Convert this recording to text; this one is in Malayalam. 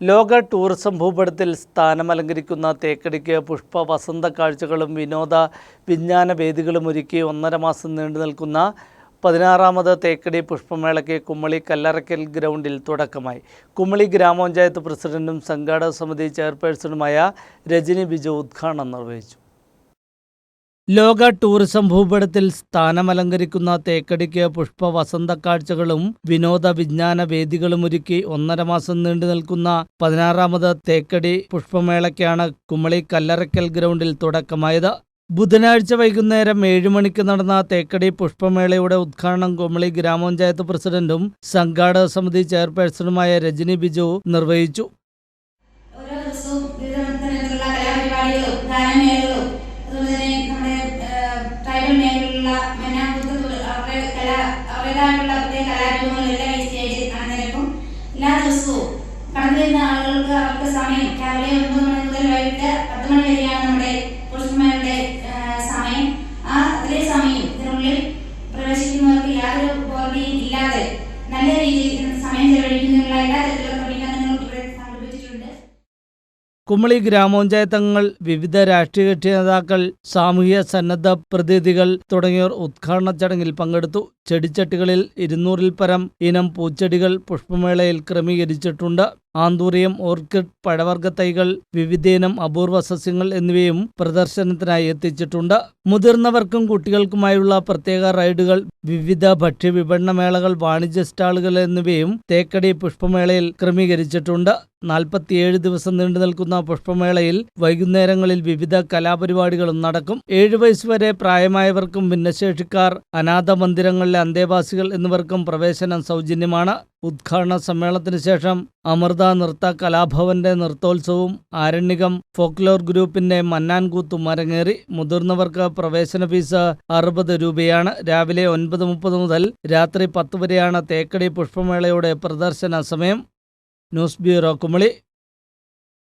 ലോക ടൂറിസം ഭൂപടത്തിൽ സ്ഥാനമലങ്കരിക്കുന്ന തേക്കടിക്ക് പുഷ്പ വസന്ത കാഴ്ചകളും വിനോദ വിജ്ഞാന വേദികളും ഒരുക്കി ഒന്നര മാസം നീണ്ടു നിൽക്കുന്ന പതിനാറാമത് തേക്കടി പുഷ്പമേളയ്ക്ക് കുമ്മളി കല്ലറക്കൽ ഗ്രൗണ്ടിൽ തുടക്കമായി. കുമ്മളി ഗ്രാമപഞ്ചായത്ത് പ്രസിഡന്റും സംഘാടക സമിതി ചെയർപേഴ്സണുമായ രജനി ബിജു ഉദ്ഘാടനം നിർവഹിച്ചു. ലോക ടൂറിസം ഭൂപടത്തിൽ സ്ഥാനമലങ്കരിക്കുന്ന തേക്കടിക്ക് പുഷ്പ വസന്ത കാഴ്ചകളും വിനോദ വിജ്ഞാന വേദികളും ഒരുക്കി ഒന്നര മാസം നീണ്ടു നിൽക്കുന്ന പതിനാറാമത് തേക്കടി പുഷ്പമേളയ്ക്കാണ് കുമളി കല്ലറക്കൽ ഗ്രൗണ്ടിൽ തുടക്കമായത്. ബുധനാഴ്ച വൈകുന്നേരം ഏഴു മണിക്ക് നടന്ന തേക്കടി പുഷ്പമേളയുടെ ഉദ്ഘാടനം കുമളി ഗ്രാമപഞ്ചായത്ത് പ്രസിഡന്റും സംഘാടക സമിതി ചെയർപേഴ്സണുമായ രജനി ബിജു നിർവഹിച്ചു. ഓരോ ദിവസവും മന്നാമ്പൂത്ത് അവരുടെ കല അവരുടേതായിട്ടുള്ള പ്രത്യേക കലാരൂപങ്ങളെല്ലാം ഈ സ്റ്റേജിൽ അണിനിരക്കും എല്ലാ ദിവസവും കടന്നു വരുന്ന ആളുകൾക്ക് അവർക്ക് സമയം രാവിലെ ഒൻപത് മണി മുതൽ വൈകിട്ട് പത്ത് മണി വരെയാണ് നമ്മുടെ പുഷ്പമേളയുടെ സമയം. ആ അത്രയും സമയം ഇതിനുള്ളിൽ പ്രവേശിക്കുന്നവർക്ക് യാതൊരു ബോധയും ഇല്ലാതെ നല്ല രീതിയിൽ സമയം ചെലവഴിക്കുന്നതിനുള്ള എല്ലാ കുമളി ഗ്രാമപഞ്ചായത്ത് അംഗങ്ങൾ വിവിധ രാഷ്ട്രീയ കക്ഷി നേതാക്കൾ സാമൂഹ്യ സന്നദ്ധ പ്രതിനിധികൾ തുടങ്ങിയവർ ഉദ്ഘാടന ചടങ്ങിൽ പങ്കെടുത്തു. ചെടിച്ചട്ടികളിൽ ഇരുന്നൂറിൽ പരം ഇനം പൂച്ചെടികൾ പുഷ്പമേളയിൽ ക്രമീകരിച്ചിട്ടുണ്ട്. ആന്തൂറിയം ഓർക്കിഡ് പഴവർഗ തൈകൾ വിവിധയിനം അപൂർവ സസ്യങ്ങൾ എന്നിവയും പ്രദർശനത്തിനായി എത്തിച്ചിട്ടുണ്ട്. മുതിർന്നവർക്കും കുട്ടികൾക്കുമായുള്ള പ്രത്യേക റൈഡുകൾ വിവിധ ഭക്ഷ്യ വിപണന മേളകൾ വാണിജ്യ സ്റ്റാളുകൾ എന്നിവയും തേക്കടി പുഷ്പമേളയിൽ ക്രമീകരിച്ചിട്ടുണ്ട്. നാൽപ്പത്തിയേഴ് ദിവസം നീണ്ടു നിൽക്കുന്ന പുഷ്പമേളയിൽ വൈകുന്നേരങ്ങളിൽ വിവിധ കലാപരിപാടികളും നടക്കും. ഏഴു വയസ്സുവരെ പ്രായമായവർക്കും ഭിന്നശേഷിക്കാർ അനാഥ മന്ദിരങ്ങളിലെ അന്തേവാസികൾ എന്നിവർക്കും പ്രവേശനം സൗജന്യമാണ്. ഉദ്ഘാടന സമ്മേളനത്തിന് ശേഷം അമൃത നൃത്ത കലാഭവന്റെ നൃത്തോത്സവവും ആരണ്യകം ഫോക്ലോർ ഗ്രൂപ്പിന്റെ മന്നാൻകൂത്തും അരങ്ങേറി മുതിർന്നവർക്ക് പ്രവേശന ഫീസ് അറുപത് രൂപയാണ്. രാവിലെ ഒൻപത് മുപ്പത് മുതൽ രാത്രി പത്ത് വരെയാണ് തേക്കടി പുഷ്പമേളയുടെ പ്രദർശന സമയം. News bureau Kumily.